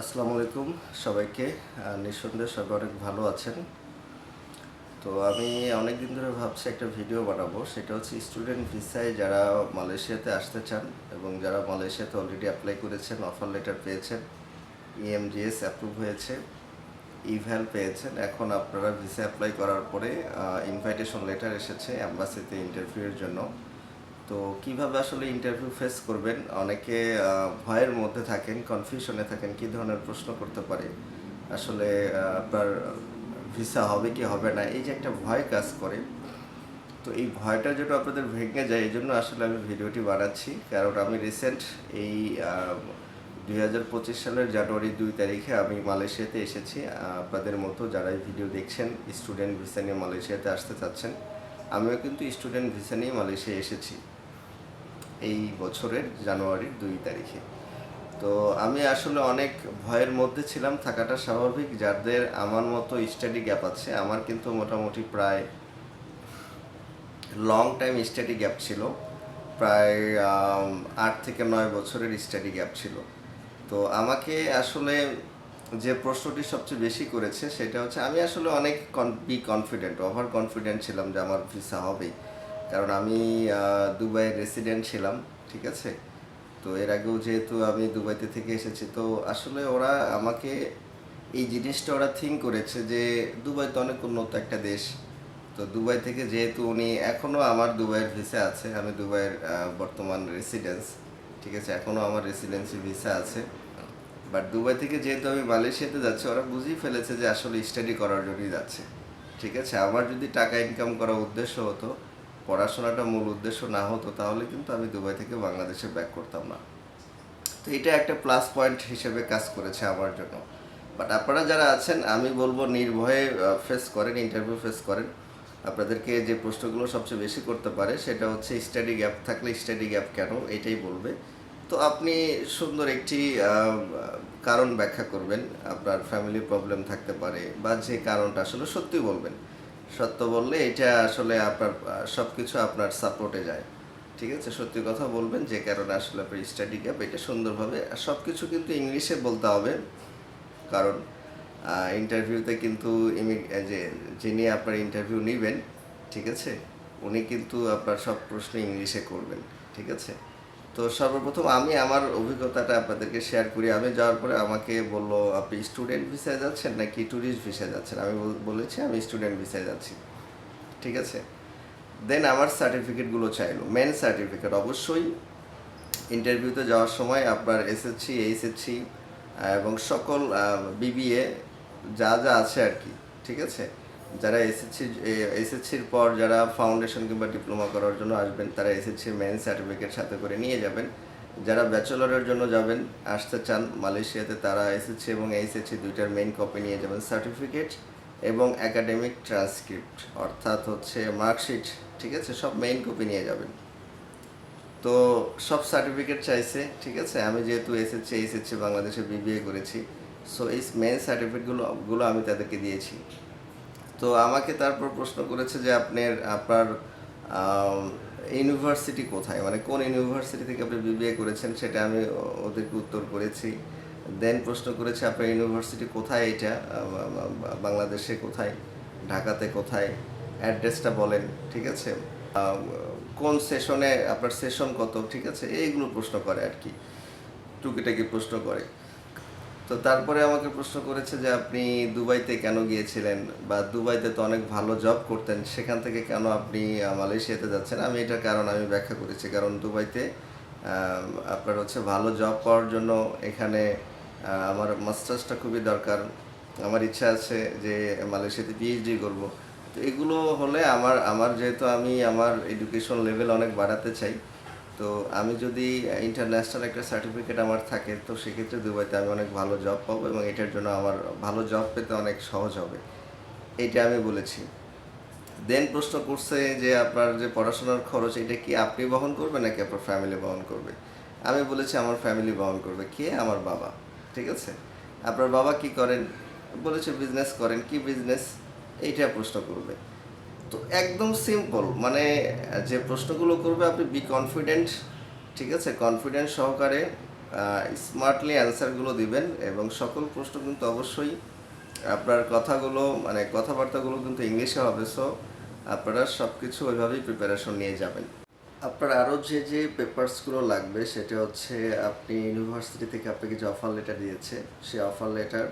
আসসালামু আলাইকুম সবাইকে। নিঃসন্দেহে সবাই অনেক ভালো আছেন। তো আমি অনেক দিন ধরে ভাবছি একটা ভিডিও বানাবো। সেটা হচ্ছে স্টুডেন্ট ভিসায় যারা মালয়েশিয়াতে আসতে চান এবং যারা মালয়েশিয়াতে অলরেডি অ্যাপ্লাই করেছেন অফার লেটার পেয়েছেন E ইএমজিএস অ্যাপ্রুভ হয়েছে ইভ্যাল পেয়েছেন, এখন আপনারা ভিসা অ্যাপ্লাই করার পরে ইনভাইটেশন লেটার এসেছে অ্যাম্বাসিতে ইন্টারভিউয়ের জন্য। তো কীভাবে আসলে ইন্টারভিউ ফেস করবেন? অনেকে ভয়ের মধ্যে থাকেন কনফিউশনে থাকেন, কি ধরনের প্রশ্ন করতে পারে? আসলে আপনার ভিসা হবে কি হবে না? এই যে একটা ভয় কাজ করে। তো এই ভয়টা যেটা আপনাদের ভেঙে যায়, এই জন্য আসলে আমি ভিডিওটি বানাচ্ছি। কারণ আমি রিসেন্ট এই দুই হাজার পঁচিশ সালের জানুয়ারি দুই তারিখে আমি মালয়েশিয়াতে এসেছি। আপনাদের মতো যারা এই ভিডিও দেখছেন স্টুডেন্ট ভিসা নিয়ে মালয়েশিয়াতে আসতে চাচ্ছেন, আমিও কিন্তু স্টুডেন্ট ভিসা নিয়ে মালয়েশিয়া এসেছি। এই বছরের জানুয়ারির দুই তারিখে। তো আমি আসলে অনেক ভয়ের মধ্যে ছিলাম, থাকাটা স্বাভাবিক। যাদের আমার মতো স্টাডি গ্যাপ আছে, আমার কিন্তু মোটামুটি প্রায় লং টাইম স্টাডি গ্যাপ ছিল। প্রায় আট থেকে নয় বছরের স্টাডি গ্যাপ ছিল। তো আমাকে আসলে যে প্রশ্নটি সবচেয়ে বেশি করেছে, সেটা হচ্ছে আমি আসলে অনেক বি কনফিডেন্ট ওভার কনফিডেন্ট ছিলাম যে আমার ভিসা হবেই। কারণ আমি দুবাইয়ের রেসিডেন্ট ছিলাম, ঠিক আছে? তো এর আগেও যেহেতু আমি দুবাইতে থেকে এসেছি, তো আসলে ওরা আমাকে এই জিনিসটা ওরা থিঙ্ক করেছে যে দুবাই তো অনেক উন্নত একটা দেশ। তো দুবাই থেকে যেহেতু উনি এখনও আমার দুবাইয়ের ভিসা আছে, আমি দুবাইয়ের বর্তমান রেসিডেন্স ঠিক আছে? এখনও আমার রেসিডেন্সি ভিসা আছে। বাট দুবাই থেকে যেহেতু আমি মালয়েশিয়াতে যাচ্ছি, ওরা বুঝেই ফেলেছে যে আসলে স্টাডি করার জন্যই যাচ্ছে, ঠিক আছে? আমার যদি টাকা ইনকাম করার উদ্দেশ্য হতো পড়াশোনাটা মূল উদ্দেশ্য না হতো, তাহলে কিন্তু আমি দুবাই থেকে বাংলাদেশে ব্যাক করতাম না। তো এটা একটা প্লাস পয়েন্ট হিসেবে কাজ করেছে আমার জন্য। বাট আপনারা যারা আছেন, আমি বলব নির্ভয়ে ফেস করেন ইন্টারভিউ ফেস করেন। আপনাদেরকে যে প্রশ্নগুলো সবচেয়ে বেশি করতে পারে, সেটা হচ্ছে স্টাডি গ্যাপ থাকলে স্টাডি গ্যাপ কেন? এটাই বলবে। তো আপনি সুন্দর একটি কারণ ব্যাখ্যা করবেন। আপনার ফ্যামিলি প্রবলেম থাকতে পারে, বা যে কারণটা আসলে সত্যি বলবেন। সত্য বললে এটা আসলে আপনার সব কিছু আপনার সাপোর্টে যায়। ঠিক আছে? সত্যি কথা বলবেন যে কারণে আসলে আপনার স্টাডি গ্যাপ এটা সুন্দরভাবে সব কিছু কিন্তু ইংলিশে বলতে হবে। কারণ ইন্টারভিউতে কিন্তু যে যিনি আপনার ইন্টারভিউ নেবেন, ঠিক আছে? উনি কিন্তু আপনার সব প্রশ্ন ইংলিশে করবেন, ঠিক আছে? তো সর্বপ্রথম আমি আমার অভিজ্ঞতাটা আপনাদেরকে শেয়ার করি। আমি যাওয়ার পরে আমাকে বলল, আপনি স্টুডেন্ট ভিসায় যাচ্ছেন নাকি ট্যুরিস্ট ভিসায় যাচ্ছেন? আমি বলেছি, আমি স্টুডেন্ট ভিসায় যাচ্ছি। ঠিক আছে? দেন আমার সার্টিফিকেটগুলো চাইলো মেন সার্টিফিকেট অবশ্যই ইন্টারভিউতে যাওয়ার সময় আপনার এসএসসি এইচএসসি এবং সকল বিবিএ যা যা আছে আর কি, ঠিক আছে? যারা এসএসসি এসএসসির পর যারা ফাউন্ডেশন কিংবা ডিপ্লোমা করার জন্য আসবেন, তারা এসএসসির মেন সার্টিফিকেট সাথে করে নিয়ে যাবেন। যারা ব্যাচেলরের জন্য যাবেন, আসতে চান মালয়েশিয়াতে, তারা এসএসসি এবং এইচএসসি দুইটার মেইন কপি নিয়ে যাবেন সার্টিফিকেট এবং একাডেমিক ট্রান্সক্রিপ্ট অর্থাৎ হচ্ছে মার্কশিট ঠিক আছে? সব মেইন কপি নিয়ে যাবেন। তো সব সার্টিফিকেট চাইছে, ঠিক আছে? আমি যেহেতু এসেছি এসেছি বাংলাদেশে বিবিএ করেছি সো এই মেন সার্টিফিকেটগুলো গুলো আমি তাদেরকে দিয়েছি। তো আমাকে তারপর প্রশ্ন করেছে যে আপনার আপনার ইউনিভার্সিটি কোথায়? মানে কোন ইউনিভার্সিটি থেকে আপনি বিবিএ করেছেন? সেটা আমি ওদেরকে উত্তর করেছি। দেন প্রশ্ন করেছে, আপনার ইউনিভার্সিটি কোথায় এটা? বাংলাদেশে কোথায়? ঢাকাতে কোথায়? অ্যাড্রেসটা বলেন, ঠিক আছে? কোন সেশনে আপনার সেশন কত? ঠিক আছে? এইগুলো প্রশ্ন করে আর কি। টুকিটাকি প্রশ্ন করে। তো তারপরে আমাকে প্রশ্ন করেছে যে আপনি দুবাইতে কেন গিয়েছিলেন? বা দুবাইতে তো অনেক ভালো জব করতেন, সেখান থেকে কেন আপনি মালয়েশিয়াতে যাচ্ছেন? আমি এটার কারণ আমি ব্যাখ্যা করেছি। কারণ দুবাইতে আপনার হচ্ছে ভালো জব পাওয়ার জন্য এখানে আমার মাস্টার্সটা খুবই দরকার। আমার ইচ্ছা আছে যে মালয়েশিয়াতে পিএইচডি করব। তো এগুলো হলে আমার আমার যেহেতু আমি আমার এডুকেশন লেভেল অনেক বাড়াতে চাই তো আমি যদি ইন্টারন্যাশনাল একটা সার্টিফিকেট আমার থাকে, তো সেক্ষেত্রে দুবাইতে আমি অনেক ভালো জব পাবো এবং এটার জন্য আমার ভালো জব পেতে অনেক সহজ হবে। এইটা আমি বলেছি। দেন প্রশ্ন করছে যে আপনার যে পড়াশোনার খরচ, এটা কি আপনি বহন করবেন নাকি আপনার ফ্যামিলি বহন করবে? আমি বলেছি আমার ফ্যামিলি বহন করবে। কে? আমার বাবা। ঠিক আছে? আপনার বাবা কি করেন? বলেছে বিজনেস করেন। কি বিজনেস এইটা প্রশ্ন করবে। তো একদম সিম্পল মানে যে প্রশ্নগুলো করবে আপনি বি কনফিডেন্ট ঠিক আছে? কনফিডেন্ট সহকারে স্মার্টলি অ্যান্সারগুলো দিবেন এবং সকল প্রশ্ন কিন্তু অবশ্যই আপনার কথাগুলো মানে কথাবার্তাগুলো কিন্তু ইংলিশে হবে সো আপনারা সব কিছু ওইভাবেই প্রিপারেশন নিয়ে যাবেন। আপনার আরও যে যে পেপারসগুলো লাগবে সেটা হচ্ছে, আপনি ইউনিভার্সিটি থেকে আপনাকে যে অফার লেটার দিয়েছে সেই অফার লেটার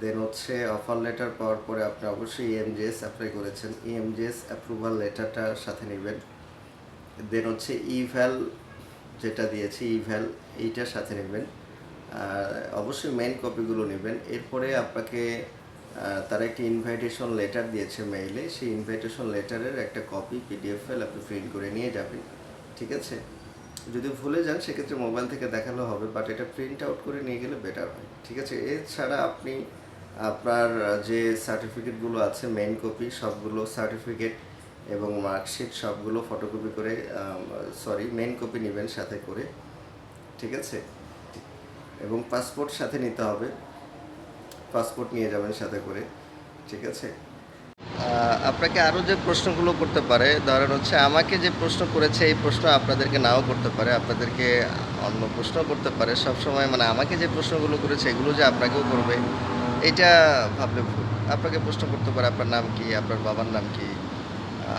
দেন হচ্ছে অফার লেটার পাওয়ার পরে আপনি অবশ্যই ইএমজিএস অ্যাপ্লাই করেছেন। ইএমজিএস অ্যাপ্রুভাল লেটারটা সাথে নেবেন। দেন হচ্ছে ইভ্যাল যেটা দিয়েছে ইভ্যাল এইটার সাথে নেবেন। অবশ্যই মেইন কপিগুলো নেবেন। এরপরে আপনাকে তারা একটি ইনভাইটেশন লেটার দিয়েছে মেইলে সেই ইনভাইটেশন লেটারের একটা কপি পিডিএফ ফাইল আপনি প্রিন্ট করে নিয়ে যাবেন। ঠিক আছে? যদি ভুলে যান, সেক্ষেত্রে মোবাইল থেকে দেখালেও হবে বাট এটা প্রিন্ট আউট করে নিয়ে গেলে বেটার হয়। ঠিক আছে? এছাড়া আপনি আপনার যে সার্টিফিকেটগুলো আছে মেইন কপি সবগুলো সার্টিফিকেট এবং মার্কশিট সবগুলো ফটোকপি করে সরি মেন কপি নেবেন সাথে করে। ঠিক আছে? এবং পাসপোর্ট সাথে নিতে হবে। পাসপোর্ট নিয়ে যাবেন সাথে করে। ঠিক আছে? আপনাকে আরও যে প্রশ্নগুলো করতে পারে, ধরেন হচ্ছে আমাকে যে প্রশ্ন করেছে, এই প্রশ্ন আপনাদেরকে নাও করতে পারে, আপনাদেরকে অন্য প্রশ্ন করতে পারে। সব সময় মানে আমাকে যে প্রশ্নগুলো করেছে, এগুলো যে আপনাকেও করবে, এটা ভাবলে ভুল। আপনাকে প্রশ্ন করতে পারে, আপনার নাম কি, আপনার বাবার নাম কি,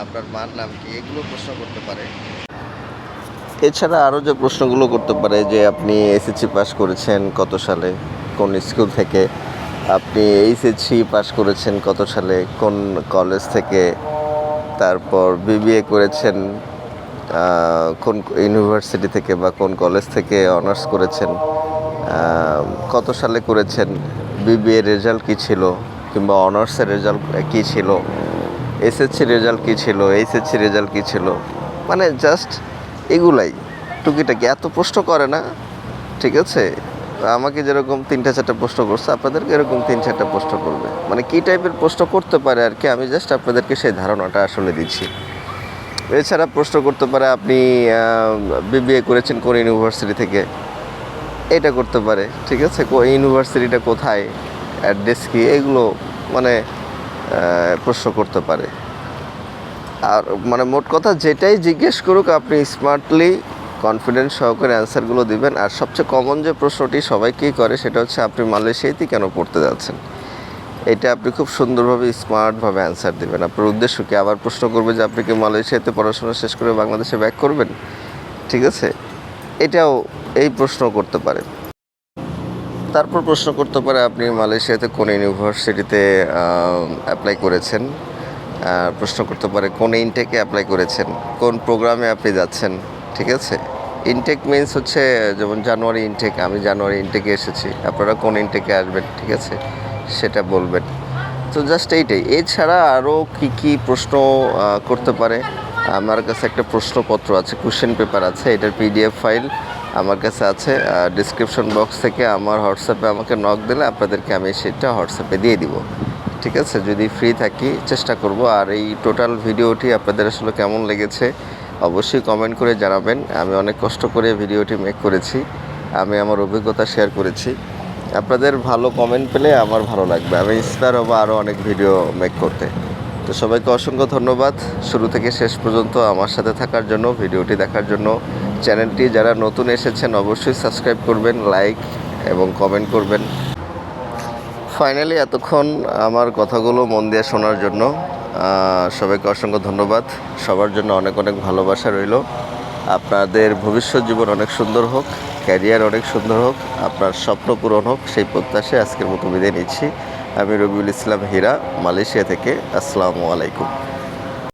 আপনার মার নাম কি, এগুলো প্রশ্ন করতে পারে। এছাড়া আরও যে প্রশ্নগুলো করতে পারে, যে আপনি এসএসসি পাস করেছেন কত সালে, কোন স্কুল থেকে আপনি এইচএসসি পাস করেছেন কত সালে? কোন কলেজ থেকে? তারপর বিবিএ করেছেন কোন ইউনিভার্সিটি থেকে বা কোন কলেজ থেকে অনার্স করেছেন? কত সালে করেছেন? বিবিএ রেজাল্ট কী ছিল? কিংবা অনার্সের রেজাল্ট কী ছিল? এসএসসি রেজাল্ট কী ছিল? এইচএসসি রেজাল্ট কী ছিল? মানে জাস্ট এগুলাই। টুকিটাকি। এত প্রশ্ন করে না, ঠিক আছে? আমাকে যেরকম তিনটা, চারটা প্রশ্ন করছে, আপনাদেরকে এরকম তিন, চারটা প্রশ্ন করবে। মানে কী টাইপের প্রশ্ন করতে পারে আর কি, আমি জাস্ট আপনাদেরকে সেই ধারণাটা আসলে দিচ্ছি। এছাড়া প্রশ্ন করতে পারে আপনি বিবিএ করেছেন কোন ইউনিভার্সিটি থেকে? এটা করতে পারে, ঠিক আছে? ইউনিভার্সিটিটা কোথায়? অ্যাড্রেস কি? এগুলো মানে প্রশ্ন করতে পারে। আর মানে মোট কথা যেটাই জিজ্ঞেস করুক, আপনি স্মার্টলি কনফিডেন্স সহকারে অ্যান্সারগুলো দিবেন। আর সবচেয়ে কমন যে প্রশ্নটি সবাইকেই করে, সেটা হচ্ছে আপনি মালয়েশিয়াতেই কেন পড়তে যাচ্ছেন? এটা আপনি খুব সুন্দরভাবে, স্মার্টভাবে অ্যান্সার দেবেন। আপনার উদ্দেশ্য কি? আবার প্রশ্ন করবে যে, আপনি কি মালয়েশিয়াতে পড়াশোনা শেষ করে বাংলাদেশে ব্যাক করবেন? ঠিক আছে? এটাও এই প্রশ্ন করতে পারে। তারপর প্রশ্ন করতে পারে, আপনি মালয়েশিয়াতে কোন ইউনিভার্সিটিতে অ্যাপ্লাই করেছেন? প্রশ্ন করতে পারে, কোন ইনটেকে অ্যাপ্লাই করেছেন? কোন প্রোগ্রামে আপনি যাচ্ছেন? ঠিক আছে? ইনটেক মিন্স হচ্ছে, যেমন জানুয়ারি ইনটেক আমি জানুয়ারি ইনটেকে এসেছি। আপনারা কোন ইনটেকে আসবেন, ঠিক আছে? সেটা বলবেন। তো জাস্ট এইটাই। এছাড়া আরও কি কি প্রশ্ন করতে পারে? আমার কাছে একটা প্রশ্নপত্র আছে কোশ্চেন পেপার আছে, এটার পিডিএফ ফাইল আমার কাছে আছে। ডিসক্রিপশন বক্স থেকে আমার হোয়াটসঅ্যাপে আমাকে নক দিলে আপনাদেরকে আমি সেটা হোয়াটসঅ্যাপে দিয়ে দিব। ঠিক আছে? যদি ফ্রি থাকি, চেষ্টা করব। আর এই টোটাল ভিডিওটি আপনাদের আসলে কেমন লেগেছে অবশ্যই কমেন্ট করে জানাবেন। আমি অনেক কষ্ট করে ভিডিওটি মেক করেছি। আমি আমার অভিজ্ঞতা শেয়ার করেছি। আপনাদের ভালো কমেন্ট পেলে আমার ভালো লাগবে। আমি ইন্সপায়ার হব আরও অনেক ভিডিও মেক করতে। তো সবাইকে অসংখ্য ধন্যবাদ। শুরু থেকে শেষ পর্যন্ত আমার সাথে থাকার জন্য, ভিডিওটি দেখার জন্য। চ্যানেলটি যারা নতুন এসেছেন, অবশ্যই সাবস্ক্রাইব করবেন লাইক এবং কমেন্ট করবেন। ফাইনালি এতক্ষণ আমার কথাগুলো মন দিয়ে শোনার জন্য সবাইকে অসংখ্য ধন্যবাদ। সবার জন্য অনেক অনেক ভালোবাসা রইল। আপনাদের ভবিষ্যৎ জীবন অনেক সুন্দর হোক, ক্যারিয়ার অনেক সুন্দর হোক, আপনার স্বপ্ন পূরণ হোক, সেই প্রত্যাশে আজকের মতো বিদায় নিচ্ছি। আমি রবিউল ইসলাম হীরা, মালয়েশিয়া থেকে। আসসালামু আলাইকুম।